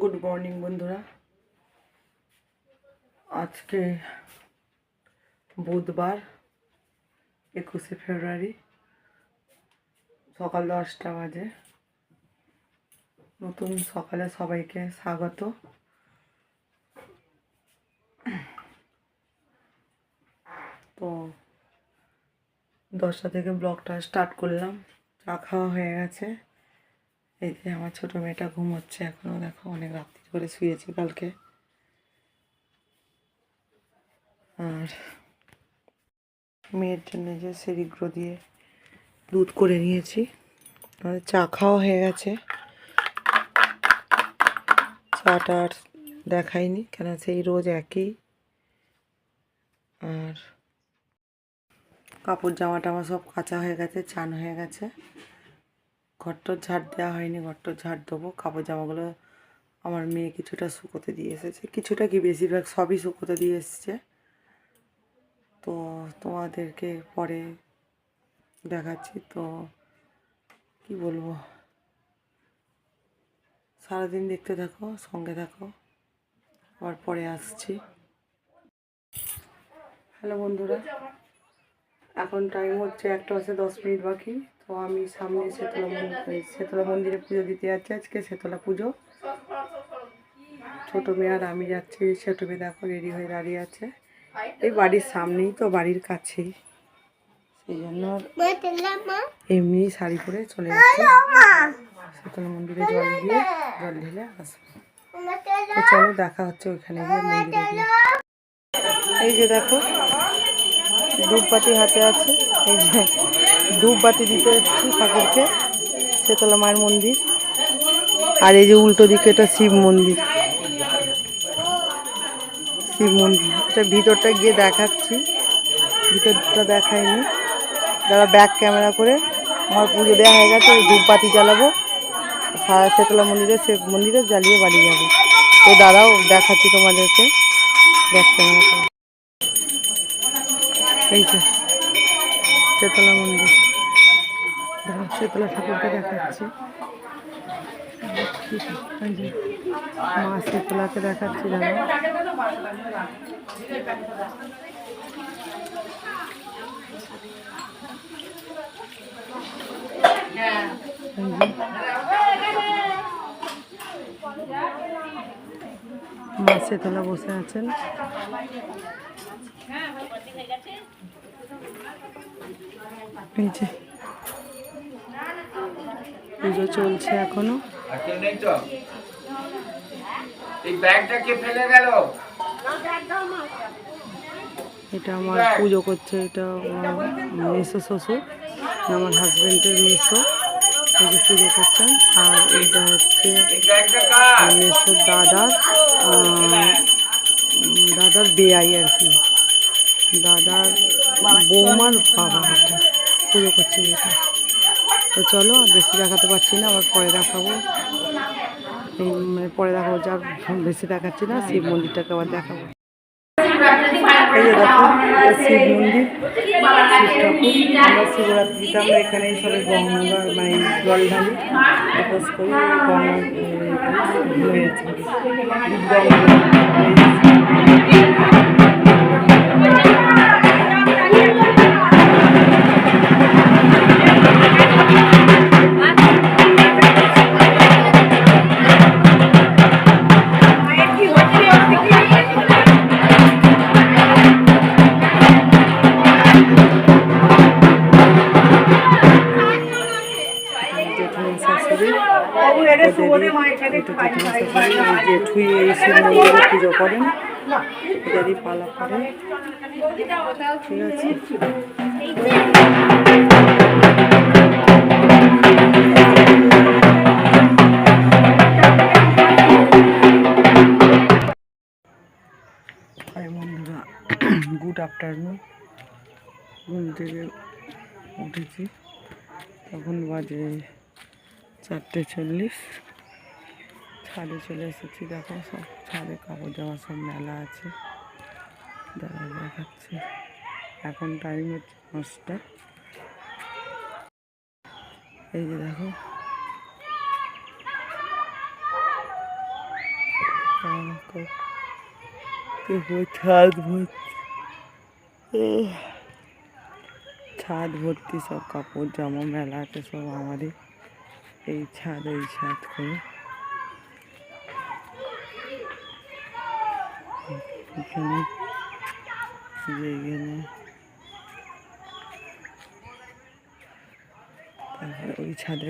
Good morning বন্ধুরা। আজকে বুধবার, একুশে ফেব্রুয়ারি, সকাল দশটা বাজে। নতুন সকালে সবাইকে স্বাগত। তো দশটা থেকে ব্লগটা স্টার্ট করলাম। চা খাওয়া হয়ে গেছে। এই যে আমার ছোটো মেয়েটা ঘুমোচ্ছে এখনও দেখো অনেক রাত্রি করে শুয়েছে কালকে। আর মেয়ের জন্য যে সেরিগ্রো দিয়ে দুধ করে নিয়েছি। আমাদের চা খাওয়া হয়ে গেছে। চাটা আর দেখাইনি, কেন সেই রোজ একই। আর কাপড় জামা টামা সব কাঁচা হয়ে গেছে, চান হয়ে গেছে। ঘরটোর ঝাড় দেওয়া হয়নি ঘরটোর ঝাড় দেবো। কাপড় জামাগুলো আমার মেয়ে কিছুটা শুকোতে দিয়ে এসেছে। কিছুটা কি বেশিরভাগ সবই শুকোতে দিয়ে এসছে। তো তোমাদেরকে পরে দেখাচ্ছি। তো কি বলব? সারাদিন দেখতে থাকো, সঙ্গে থাকো। আবার পরে আসছি। হ্যালো বন্ধুরা, এখন টাইম হচ্ছে একটা হচ্ছে দশ মিনিট বাকি। তো আমি সামনে শেতলা শেতলা মন্দিরে পুজো দিতে যাচ্ছি আজকে শেতলা পুজো। ছোটো মেয়ে আর আমি যাচ্ছি, ছোটো মেয়ে দেখো রেডি হয়ে দাঁড়িয়ে আছে। এই বাড়ির সামনেই তো, বাড়ির কাছেই। সেই জন্য এমনি শাড়ি পরে চলে যাচ্ছে। শেতলা মন্দিরে জল দিয়ে, জল ঢেলে আসব। চলো দেখা হচ্ছে ওইখানে গিয়ে মন্দিরে গিয়ে। এই যে দেখো ধূপবাতি হাতে আছে। এই যে ধূপবাতি দিতে এসেছি ঠাকুরকে শেতলা মায়ের মন্দির। আর এই যে উল্টো দিকে এটা শিব মন্দির। শিব মন্দির। এটা ভিতরটা গিয়ে দেখাচ্ছি। ভিতরটা দেখাইনি। যারা ব্যাক ক্যামেরা করে, আমার পুজো দেওয়া হয়ে গেছে ধূপবাতি জ্বালাবো। শেতলা মন্দিরে, শিব মন্দিরে জ্বালিয়ে বাড়ি যাব। তো দাদাও দেখাচ্ছি তোমাদেরকে ব্যাক ক্যামেরা করে। এই যে শেতলা মন্দির। দেখো শেতলা ঠাকুরকে দেখাচ্ছি। মা শীতলাকে দেখাচ্ছি দাদা মা শীতলা বসে আছেন। এই পুজো চলছে এখনও। এটা আমার পুজো করছে এটা আমার মেসো শ্বশুর আমার হাজব্যান্ডের মেসো। যে পুজো করছেন আর এটা হচ্ছে মেসোর দাদার দাদার বেয়াই আর কি। দাদার বৌমার বাবা এটা পুজো করছে এটা। তো চলো বেশি দেখাতে পারছি না আবার পরে দেখাবো মানে পরে দেখাবো যা বেশি দেখাচ্ছি না শিব মন্দিরটাকে আবার দেখাবো শিব মন্দির শিব ঠাকুর আমরা শিবরাত্রিতে আমরা এখানে সবাই গঙ্গা মানে জল ঢালি উপোস করি গঙ্গা পুজো করেন। এদেরই পালা করেন ঠিক আছে? বন্ধুরা গুড আফটারনুন। ঘুম থেকে উঠেছি। তখন বাজে চারটে চল্লিশ। ছাদে চলে এসেছি, দেখো সব ছাদে কাপড় জামা সব মেলা আছে। দাদা দেখাচ্ছে। এখন টাইম হচ্ছে পাঁচটা। এই যে দেখো। ছাদ ভর্তি। ছাদ ভর্তি সব কাপড় জামা মেলা আছে সব আমারই। এই ছাদ ওই ছাদ করে। এখানে যে এখানে। তারপরে ওই ছাদে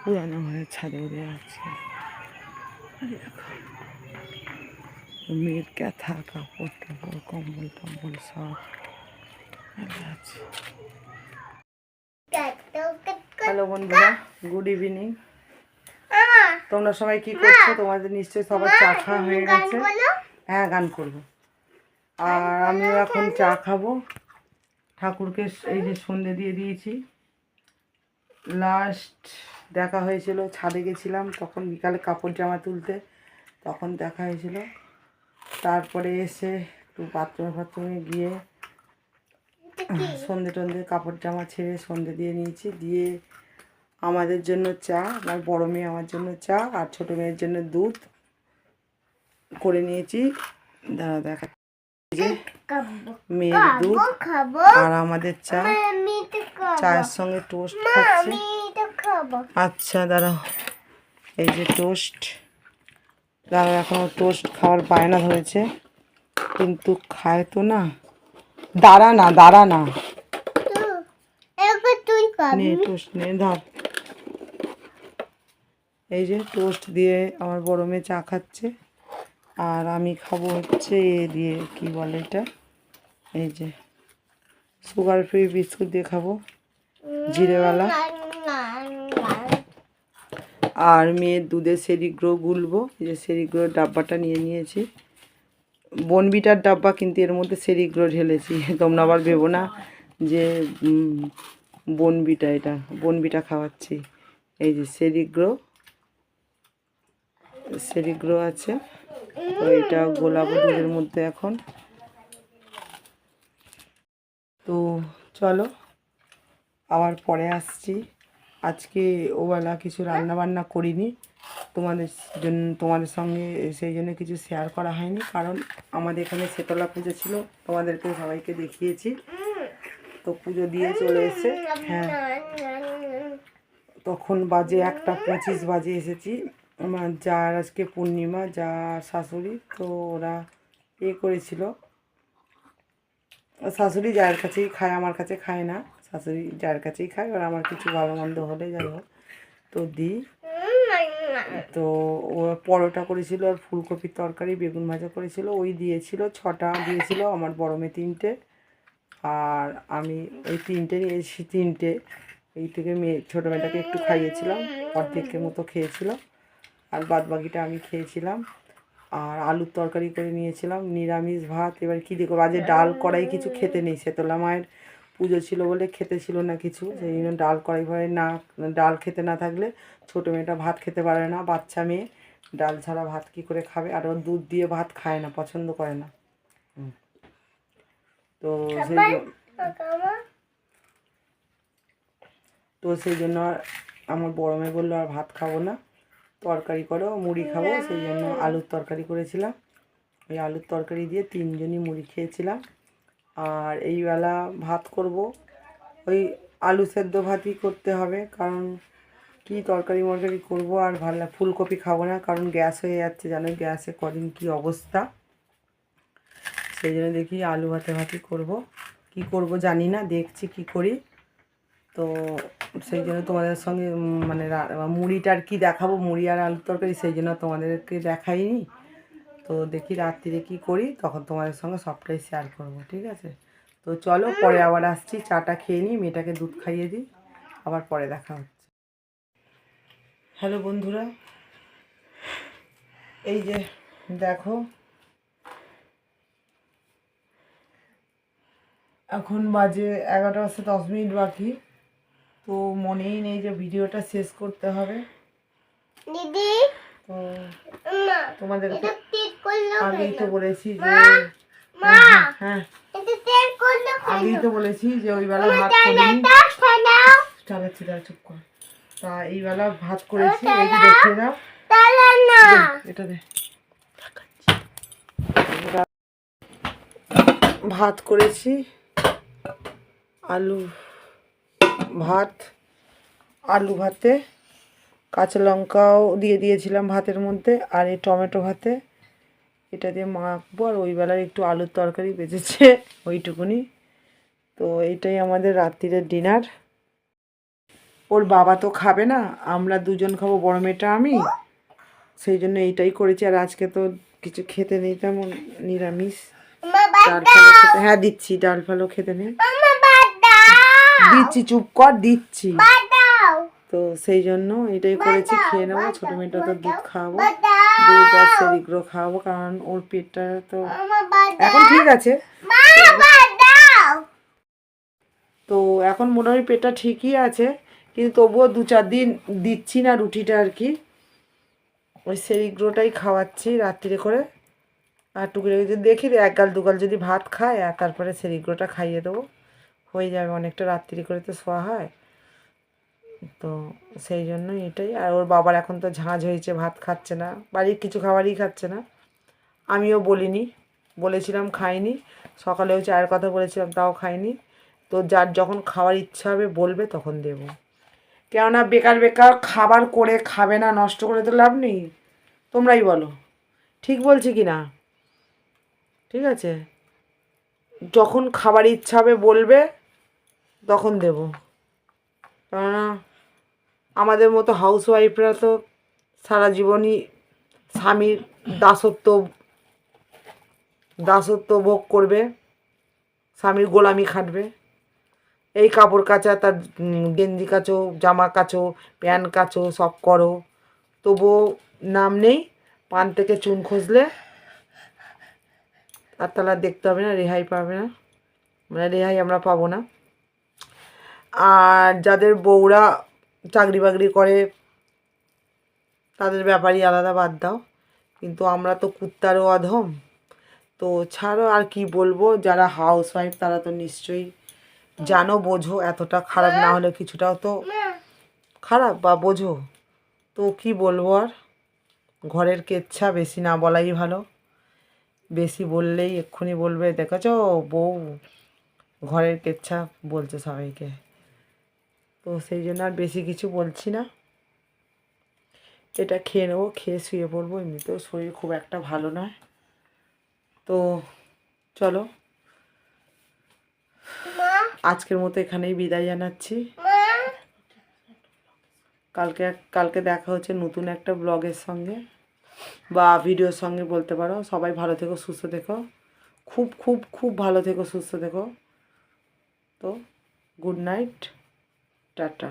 পুরানো হয়ে ছাদে উঠে আছে মেয়ের ক্যাথা কাপড় টাপড় কম্বল টম্বল সব আছে। হ্যালো বন্ধুরা গুড ইভিনিং। তোমরা সবাই কি করছ? তোমাদের নিশ্চয়ই সবার চা খাওয়া হয়ে গেছে। হ্যাঁ গান করব। আর আমি এখন চা খাব। ঠাকুরকে এই যে সন্ধে দিয়ে দিয়েছি। লাস্ট দেখা হয়েছিল ছাদে গেছিলাম তখন বিকালে কাপড় জামা তুলতে তখন দেখা হয়েছিল। তারপরে এসে একটু বাথরুমে ফাথরুমে গিয়ে সন্ধে টন্ধে কাপড় জামা ছেড়ে সন্ধে দিয়ে নিয়েছি। দিয়ে আমাদের জন্য চা আমার বড় মেয়ে আমার জন্য চা আর ছোটো মেয়ের জন্য দুধ। করে নিয়েছি। দাঁড়া দেখা যে মেয়ের দুধ খাব আর আমাদের চা। চায়ের সঙ্গে টোস্ট খাচ্ছি। আচ্ছা দাঁড়াও। এই যে টোস্ট দাঁড়াও এখন টোস্ট খাওয়ার বায়না ধরেছে। কিন্তু খায় তো না। দাঁড়া না দাঁড়া না। টোস্ট নে ধর। এই যে টোস্ট দিয়ে আমার বড় মেয়ে চা খাচ্ছে। আর আমি খাব হচ্ছে এ দিয়ে, কি বলে এটা? এই যে সুগার ফ্রি বিস্কুট দিয়ে খাব, জিরেওয়ালা। আর মেয়ের দুধে সেরিগ্রো গুলবো, এই যে সেরিগ্রোর ডাব্বাটা নিয়ে নিয়েছি। বনবিটার ডাব্বা কিন্তু এর মধ্যে সেরিগ্রো ঢেলেছি, তোমরা আবার ভেবো না যে বনবিটা এটা, বনবিটা খাওয়াচ্ছি। এই যে সেরিগ্রো সেরিগ্রো আছে। তো এটা গোলাপ দুধের মধ্যে এখন। তো চলো, আবার পরে আসছি। আজকে ওবেলা কিছু রান্না বান্না করিনি। তোমাদের জন্য, তোমাদের সঙ্গে সেই জন্য কিছু শেয়ার করা হয়নি। কারণ আমাদের এখানে শীতলা পুজো ছিল, তোমাদেরকে সবাইকে দেখিয়েছি। তো পুজো দিয়ে চলে এসে হ্যাঁ। তখন বাজে একটা পঁচিশ বাজে এসেছি। আমার যার আজকে পূর্ণিমা যা শাশুড়ি, তো ওরা এ করেছিল। শাশুড়ি যার কাছেই খায়, আমার কাছে খায় না। শাশুড়ি যার কাছেই খায়, ওরা আমার কিছু ভালো মন্দ হলে যাই হোক, তো দিই। তো ও পরোটা করেছিল আর ফুলকপির তরকারি, বেগুন ভাজা করেছিল। ওই দিয়েছিল, ছটা দিয়েছিল আমার বড় মেয়ে তিনটে। আর আমি ওই তিনটে নিয়েছি তিনটে। এই থেকে মেয়ে ছোটো মেয়েটাকে একটু খাইয়েছিলাম, অর্ধেকের মতো খেয়েছিল। আর বাদ বাকিটা আমি খেয়েছিলাম। আর আলুর তরকারি করে নিয়েছিলাম নিরামিষ ভাত। এবার কী দেখো বাজে ডাল কড়াই কিছু খেতে নেই। সেতলা মায়ের পুজো ছিল বলে খেতে ছিল না কিছু সেই জন্য ডাল কড়াই ভরে না ডাল খেতে না থাকলে ছোটো মেয়েটা ভাত খেতে পারে না বাচ্চা মেয়ে। ডাল ছাড়া ভাত কী করে খাবে? আর ওর দুধ দিয়ে ভাত খায় না পছন্দ করে না। তো সেই তো সেই জন্য আর আমার বড় মেয়ে বলল আর ভাত খাব না। তরকারি করো মুড়ি খাব সেই জন্য আলুর তরকারি করেছিলাম। ওই আলুর তরকারি দিয়ে তিনজনই মুড়ি খেয়েছিলাম। আর এই বেলা ভাত করব। ওই আলু সেদ্ধ ভাতই করতে হবে কারণ কি তরকারি মরকারি করব আর ভালো ফুলকপি খাব না কারণ গ্যাস হয়ে যাচ্ছে জানো গ্যাসে কদিন কি অবস্থা। সেই জন্য দেখি আলু ভাতে ভাতই করব। কি করব জানি না দেখছি কি করি। তো সেই জন্য তোমাদের সঙ্গে মানে রা- মুড়িটার কি দেখাবো, মুড়ি আর আলুর তরকারি, সেই জন্য তোমাদেরকে দেখাইনি। তো দেখি রাত্রিরে কি করি, তখন তোমাদের সঙ্গে সবটাই শেয়ার করব, ঠিক আছে? তো চলো, পরে আবার আসছি, চাটা খেয়ে নিই, মেয়েটাকে দুধ খাইয়ে দিই, আবার পরে দেখা হচ্ছে। হ্যালো বন্ধুরা, এই যে দেখো, এখন বাজে এগারোটা বাজতে দশ মিনিট বাকি। তো মনেই নেই যে ভিডিওটা শেষ করতে হবে। দিদি তো তোমাদের হ্যাঁ, হ্যাঁ। আগেই তো বলেছি যে হ্যাঁ আগেই তো বলেছি যে ওই বেলা ভাত করিনি। চালাচ্ছি দাঁড়া চুপ কর। তা এই বেলা ভাত করেছি দেখে দাও এটা দে। ভাত করেছি আলু ভাত আলু ভাতে কাঁচা লঙ্কাও দিয়ে দিয়েছিলাম ভাতের মধ্যে আর এই টমেটো ভাতে। এটা দিয়ে মাখবো আর ওই বেলার একটু আলুর তরকারি বেঁচেছে ওইটুকুনি। তো এইটাই আমাদের রাত্রিরের ডিনার। ওর বাবা তো খাবে না আমরা দুজন খাব বড় মেয়েটা আমি। সেই জন্য এইটাই করেছি আর আজকে তো কিছু খেতে নেই তেমন নিরামিষ। ডাল খেতে হ্যাঁ দিচ্ছি ডাল ফালও খেতে নেই। দিচ্ছি চুপ কর দিচ্ছি। তো সেই জন্য এটাই করেছি খেয়ে নেব ছোটো মেয়েটা তো দুধ খাওয়াবো দুধ আর সেরিগ্রো খাওয়াবো কারণ ওর পেটটা তো এখন ঠিক আছে। তো এখন মোটামুটি পেটটা ঠিকই আছে কিন্তু তবুও দু চার দিন দিচ্ছি না রুটিটা আর কি। ওই সেরিগ্রোটাই খাওয়াচ্ছি রাত্রিরে করে। আর টুকি যদি দেখি এক গাল দু গাল যদি ভাত খায় আর তারপরে সেরিগ্রোটা খাইয়ে দেবো। হয়ে যাবে, অনেকটা রাত্রি করে তো শোয়া হয়। তো সেই জন্য এটাই। আর ওর বাবার এখন তো ঝাঁঝ হয়েছে, ভাত খাচ্ছে না, বাড়ির কিছু খাবারই খাচ্ছে না। আমিও বলিনি, বলেছিলাম খাইনি। সকালেও চায়ের কথা বলেছিলাম, তাও খাইনি। তো যার যখন খাওয়ার ইচ্ছা হবে, বলবে, তখন দেব। কেননা বেকার বেকার খাবার করে খাবে না, নষ্ট করে তো লাভ নেই। তোমরাই বলো, ঠিক বলছি কি না? ঠিক আছে? যখন খাবার ইচ্ছা হবে বলবে, তখন দেব। কেননা আমাদের মতো হাউস ওয়াইফরা তো সারা জীবনই স্বামীর দাসত্ব দাসত্ব ভোগ করবে, স্বামীর গোলামি খাটবে। এই কাপড় কাচা, তার গেঞ্জি কাচো, জামা কাচো, প্যান্ট কাচো, সব করো। তবুও নাম নেই, পান থেকে চুন খসলে আর তাহলে দেখতে হবে না, রেহাই পাবে না। মানে রেহাই আমরা পাবো না। আর যাদের বউরা চাকরি বাকরি করে, তাদের ব্যাপারই আলাদা, বাদ দাও। কিন্তু আমরা তো কুত্তারও অধম। তো ছাড়ো, আর কি বলব? যারা হাউস ওয়াইফ তারা তো নিশ্চয়ই জানো, বোঝো, এতটা খারাপ না হলে কিছুটাও তো খারাপ বা বোঝো। তো কি বলব আর? ঘরের কেচ্ছা, বেশি না বলাই ভালো। বেশি বললেই এক্ষুনি বলবে দেখেছ? বউ ঘরের কেচ্ছা বলছে সবাইকে। তো সেই জন্য আর বেশি কিছু বলছি না। এটা খেয়ে নেব খেয়ে শুয়ে পড়ব এমনিতেও শরীর খুব একটা ভালো নয়। তো চলো। আজকের মতো এখানেই বিদায় জানাচ্ছি। কালকে কালকে দেখা হচ্ছে নতুন একটা ব্লগের সঙ্গে। বা ভিডিওর সঙ্গে বলতে পারো। সবাই ভালো থেকো, সুস্থ থেকো। খুব খুব খুব ভালো থেকো, সুস্থ থেকো। তো গুড নাইট টাটা।